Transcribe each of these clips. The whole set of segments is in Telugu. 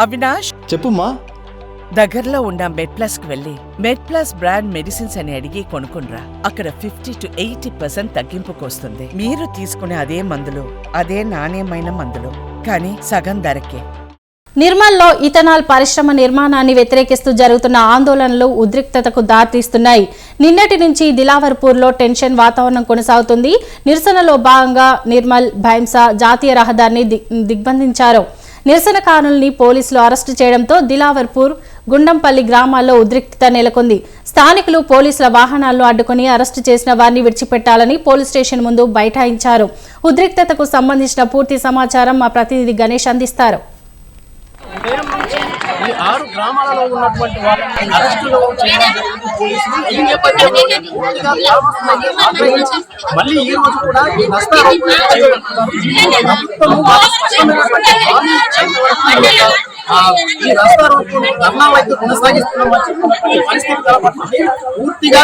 అవినాష్? చెప్పుమా దగ్గరలో ఉన్న మెడ్ ప్లస్కు వెళ్ళి మెడ్ ప్లస్ బ్రాండ్ మెడిసిన్స్ అని అడిగి కొనుక్కునరా అక్కడ ఫిఫ్టీ టు ఎయిటీ పర్సెంట్ తగ్గింపుకు వస్తుంది మీరు తీసుకునే అదే మందులు అదే నాణ్యమైన మందులు కానీ సగం ధరకే. నిర్మల్లో ఇథనాల్ పరిశ్రమ నిర్మాణాన్ని వ్యతిరేకిస్తూ జరుగుతున్న ఆందోళనలు ఉద్రిక్తతకు దారితీస్తున్నాయి. నిన్నటి నుంచి దిలావర్పూర్లో టెన్షన్ వాతావరణం కొనసాగుతుంది. నిరసనలో భాగంగా నిర్మల్ భైంసా జాతీయ రహదారిని దిగ్- దిగ్బంధించారు. నిరసనకారుల్ని పోలీసులు అరెస్టు చేయడంతో దిలావర్పూర్ గుండంపల్లి గ్రామాల్లో ఉద్రిక్తత నెలకొంది. స్థానికులు పోలీసుల వాహనాలను అడ్డుకుని అరెస్టు చేసిన వారిని విడిచిపెట్టాలని పోలీస్ స్టేషన్ ముందు బైఠాయించారు. ఉద్రిక్తతకు సంబంధించిన పూర్తి సమాచారం మా ప్రతినిధి గణేష్ అందిస్తారు. ఈ ఆరు గ్రామాలలో ఉన్నటువంటి వారిని అరెస్టులు చేయడం జరిగింది పోలీసులు ఈ నేపథ్యంలో పూర్తిగా గ్రామస్తులందరూ ఆగ్రహించి మళ్ళీ ఈ రోజు కూడా ఈ నష్టారోపణ ప్రభుత్వము స్పష్టమైనటువంటి హామీ ఇచ్చేంత వరకు ఈ అయితే కొనసాగిస్తున్నామని చెప్పినటువంటి పరిస్థితి పూర్తిగా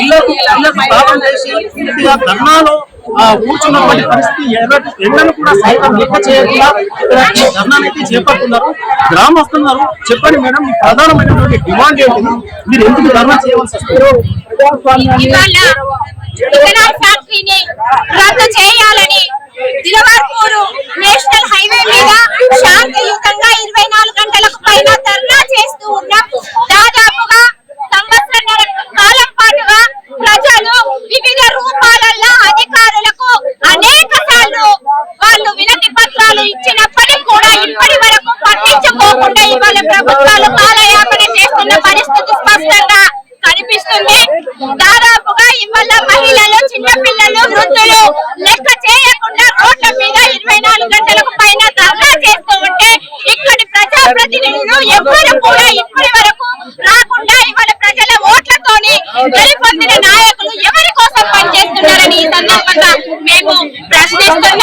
ఇళ్ళకు ఇళ్ళకు తాళం చేసి పూర్తిగా ధర్నాలో ఆ కూర్చున్నటువంటి పరిస్థితి ఎండను కూడా సైతం లెక్క చేయకుండా ఇక్కడ ఈ ధర్నాను అయితే చేపడుతున్నారు. గ్రామస్తున్నారు. చెప్పండి మేడం మీ ప్రధానమైనటువంటి డిమాండ్ ఏంటి? మీరు ఎందుకు ధర్నా చేయవలసి వస్తుంది? చేయాలని దిలవార్పూరు నేషనల్ హైవే మీద శాంతియుతంగా ఇరవై నాలుగు గంటలకు పైన ధర్నా చేస్తూ ఉన్నాం దాదాపుగా సంవత్సరాల కాలం పాటుగా ప్రజలు వివిధ రూపాలలో అధికారులకు అనేక సార్లు వాళ్ళు వినతి పత్రాలు ఇచ్చినప్పటికీ కూడా ఇప్పటి వరకు పట్టించుకోకుండా ఇవాళ ప్రభుత్వాలు కాలయాపన చేస్తున్న పరిస్థితి స్పష్టంగా కనిపిస్తుంది. దాదాపుగా ఇవాళ మహిళలు చిన్నపిల్లలు వృద్ధులు లెక్క చేయకుండా రోడ్ల మీద ఇరవై నాలుగు గంటలకు పైన ధర్నా చేస్తూ ఉంటే ఇక్కడి ప్రజాప్రతినిధులు ఎవ్వరు కూడా ఇప్పటి వరకు రాకుండా ఇవాళ ప్రజల ఓట్లతోని గెలుపొందిన నాయకులు ఎవరి కోసం పనిచేస్తున్నారని ఈ సందర్భంగా మేము ప్రశ్నిస్తున్నాం.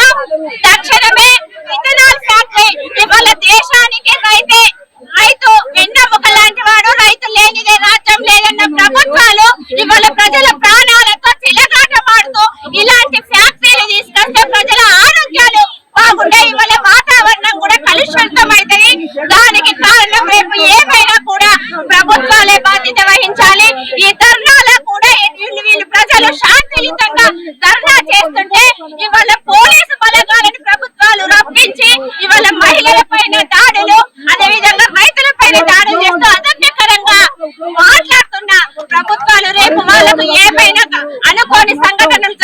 లేనిదే రాజ్యం లేదన్న ప్రభుత్వాలు ఇవాళ ప్రజల ప్రాణాలతో చిలగాటమాడుతూ ఇలాంటి ఫ్యాక్టరీలు తీసుకొస్తే ప్రజల ఆరోగ్యాలు బాగుండే ఇవాళ వాతావరణం కూడా కలుషితం అవుతుంది దానికి కారణం రేపు ఏమైనా కూడా ప్రభుత్వాలే బాధ్యత వహించాలి ఈ ధర్నాలో కూడా వీళ్ళు వీళ్ళు ప్రజలు శాంతియుతంగా ధర్నా చేస్తుంటే ఇవాళ పోలీసు బలగాలను ప్రభుత్వాలు రప్పించి ఇవాళ మహిళల పైన దాడులు అదే విధంగా రైతుల పైన దాడులు చేస్తూ అసభ్యకరంగా మాట్లాడుతున్న ప్రభుత్వాలు రేపు వాళ్ళకు ఏమైనా అనుకోని సంఘటనలు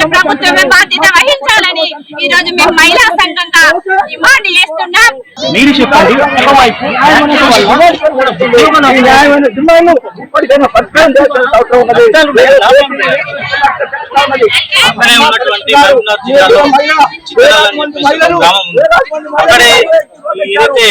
జరిగితే ప్రభుత్వమే బాధ్యత వహించాలని ఈ రోజు మేము మహిళా సంఘంగా డిమాండ్ చేస్తున్నాం. మీరు చెప్పండి. ఉన్నటువంటి అక్కడే ఏదైతే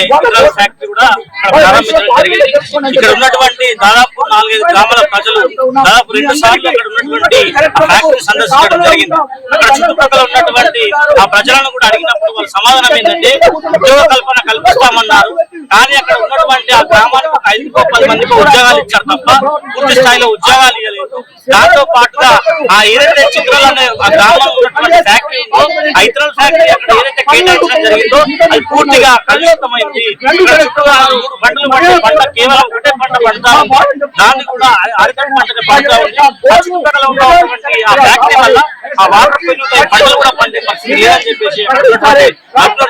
ఫ్యాక్టరీ కూడా ప్రారంభించడం జరిగింది ఇక్కడ ఉన్నటువంటి దాదాపు నాలుగైదు గ్రామాల ప్రజలు దాదాపు రెండు సార్లు అక్కడ ఉన్నటువంటి ఫ్యాక్టరీ సందర్శించడం జరిగింది అక్కడ చుట్టుపక్కల ఉన్నటువంటి ఆ ప్రజలను కూడా అడిగినప్పుడు వాళ్ళ సమాధానం ఏంటంటే ఉద్యోగ కల్పన కల్పిస్తామన్నారు. కానీ అక్కడ ఉన్నటువంటి ఆ గ్రామానికి ఒక ఐదు పది మందికి ఉద్యోగాలు ఇచ్చారు తప్ప పూర్తి స్థాయిలో ఉద్యోగాలు ఇవ్వలేదు. దాంతో పాటుగా ఆ ఏదైతే చిత్రాలు అనే ఆ గ్రామంలో ఉన్నటువంటి ఫ్యాక్టరీ ఉందో ఆ ఇతరుల ఫ్యాక్టరీ అక్కడ ఏదైతే కేటాయించడం జరిగిందో అది పూర్తిగా కలుషితమైంది పంటలు పండే పంట కేవలం ఒకటే పంట పండుతా ఉంది. దాన్ని కూడా ఆ- అరకటి పంటని పండుతా ఉంది. ఆ చుట్టుపక్కల ఉన్నటువంటి ఆ ఫ్యాక్టరీ వల్ల ఆ వాటర్ పెరుగుతాయి. పంటలు కూడా పరిస్థితి లేదని చెప్పేసి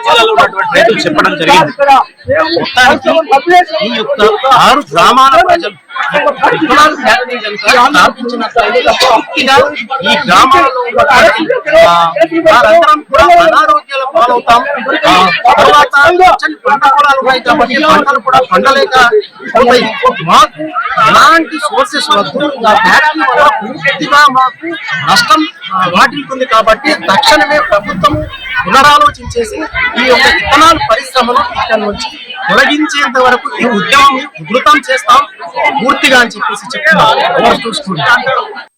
జిల్లాలో ఉన్నటువంటి రైతులు చెప్పడం జరిగింది. మొత్తానికి ఈ యొక్క ఆరు గ్రామాల ప్రజలు ఈ గ్రామాలలో ఉన్నటువంటి, వారందరం కూడా అనారోగ్యాల పాలవుతాం. తర్వాత పచ్చని పంట పొలాలు ఉన్నాయి కాబట్టి పంటలు కూడా పండలేక మాకు ఎలాంటి సోర్సెస్ వద్దు. ఆ ఫ్యాక్టరీ వల్ల పూర్తిగా మాకు నష్టం వాటిల్తుంది కాబట్టి తక్షణమే ప్రభుత్వం పునరాలోచించేసి ఈ యొక్క విత్తనాలు పరిశ్రమను ఇక్కడ నుంచి తొలగించేంత వరకు ఈ ఉద్యమం ఉధృతం చేస్తాం. పూర్తిగా అని చెప్పేసి చెప్తున్నారు